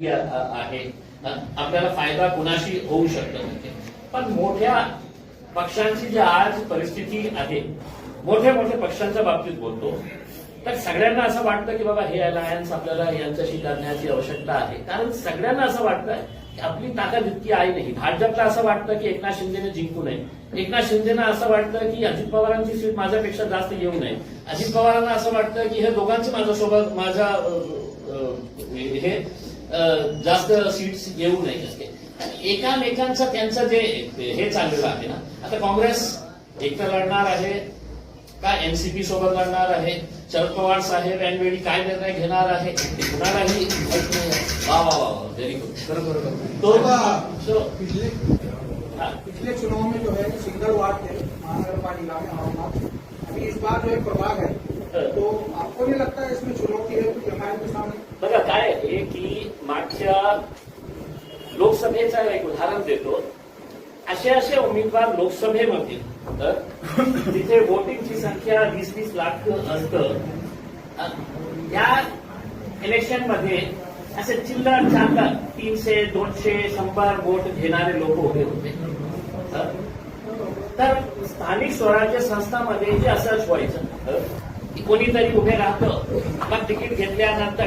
आहे. आपल्याला फायदा कुणाशी होऊ शकतो म्हणजे. पण मोठ्या पक्षांची जी आज परिस्थिती आहे मोठ्या मोठ्या पक्षांच्या बाबतीत बोलतो तर सगळ्यांना असं वाटतं की बाबा हे अलायन्स आपल्याला यांच्याशी करण्याची आवश्यकता आहे. कारण सगळ्यांना असं वाटतं की आपली ताकद इतकी आहे नाही. भाजपला असं वाटतं की एकनाथ शिंदेने जिंकू नये. एकनाथ शिंदेना असं वाटतं की अजित पवारांची सीट माझ्यापेक्षा जास्त येऊ नये. अजित पवारांना असं वाटतं की हे दोघांची माझ्यासोबत माझ्या हे जास्त सीट्स येऊ नये असे एकामेकांचं त्यांचं जे हे चाललेलं आहे ना आता काँग्रेस एकटं लढणार आहे का एनसीपी सोबत लढणार आहे शरद पवार साहेब ऐनवेळी काय निर्णय घेणार आहे कुणालाही. वा वा वा व्हेरी गुड बरोबर तो पिछले चुनाव में जो है सिंगल वार्ड थे महानगर पालिका में अमरनाथ अभी इस बार जो एक प्रभाग है तो आपको नहीं लगता है इसमें चुनौती है कुछ के सामने? बघा काय आहे की मागच्या लोकसभेचं एक उदाहरण देतो. असे असे उमेदवार लोकसभेमध्ये तर तिथे वोटिंगची संख्या वीस वीस लाख असतं. या इलेक्शनमध्ये असे चिल्लर चालतात तीनशे दोनशे शंभर वोट घेणारे लोक उभे होते. तर स्थानिक स्वराज्य संस्थामध्ये जे असंच व्हायचं कोणीतरी उभे राहतं. मग तिकीट घेतल्यानंतर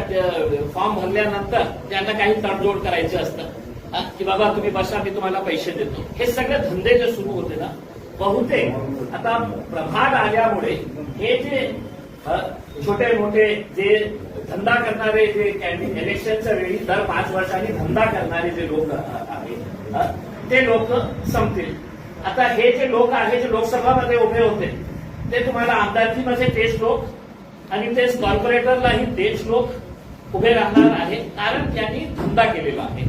फॉर्म भरल्यानंतर त्यांना काही तडजोड करायचं असतं. की बाबा तुम्ही बसा मी तुम्हाला पैसे देतो. हे सगळे धंदे जे सुरू होते ना बहुतेक आता प्रभाग आल्यामुळे हे जे छोटे मोठे जे धंदा करणारे जे कॅन्डिडेट इलेक्शनच्या वेळी दर पाच वर्षांनी धंदा करणारे जे लोक आहेत ते लोक संपतील. आता हे जे लोक आहे जे लोकसभामध्ये उभे होते ते तुम्हाला आमदारकीमध्ये तेच लोक आणि तेच कॉर्पोरेटरलाही तेच लोक उभे राहणार आहे. कारण त्यांनी धंदा केलेला आहे.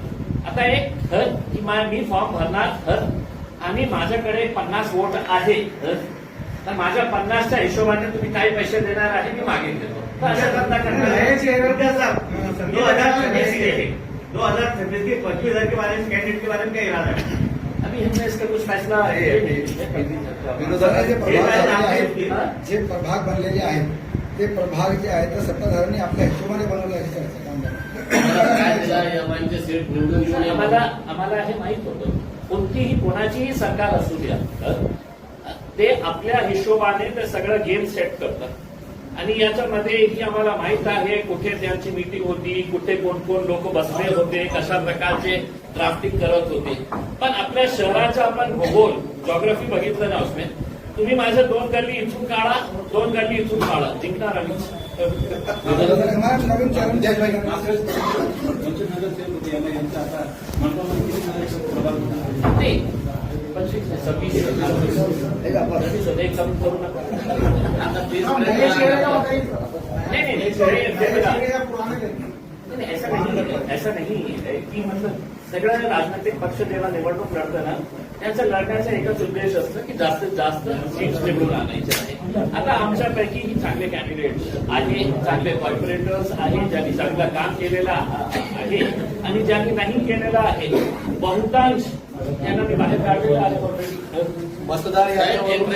आता एक घर की मा- फॉर्म भरणार घर आणि माझ्याकडे पन्नास वोट आहे तर माझ्या पन्नासच्या हिशोबाने तुम्ही काय पैसे देणार आहे मी मागे देतो. तर अशा धंदा करणार आहे. दो हजार छब्बीस के दो हजार छब्बीस के पच्चीस हजार के बारे में कैंडिडेट के बारे में क्या इरादा है अभी हमने इसका कुछ फैसला आहेत? जे प्रभाग बनलेले आहेत ते प्रभाग जे आहेत ते सत्ताधाऱ्यांनी आपल्या हिशोबाने बनवले चर्चा काम आम्हाला आम्हाला हे माहीत होतं. कोणतीही कोणाचीही सरकार असू द्या तर ते आपल्या हिशोबाने ते सगळं गेम सेट करतात. आणि याच्यामध्ये ही आम्हाला माहीत आहे कुठे त्यांची मीटिंग होती कुठे कोण कोण लोक बसले होते कशा प्रकारचे ड्राफ्टिंग करत होते. पण आपल्या शहराचा आपण भूगोल जॉग्रफी बघितलं ना उसमें तुम्ही माझे दोन गल्ली इथून काढा दोन गल्ली इथून काढा. जिंकणार आम्ही. ऐसा नहीं है की मतलब सगळं राजनैतिक पक्ष जेव्हा निवडणूक लढताना त्यांचा लढण्याचा एकच उद्देश असतो की जास्तीत जास्त सीट्स निवडून आणायचे आहे आता आमच्यापैकी ही चांगले कॅन्डिडेट आहे चांगले कॉर्पोरेटर्स आहे ज्यांनी चांगलं काम केलेलं आहे आणि ज्यांनी नाही केलेलं आहे बहुतांश त्यांना मी बाहेर काढलेलं आहे ऑलरेडी मतदार यादीवरून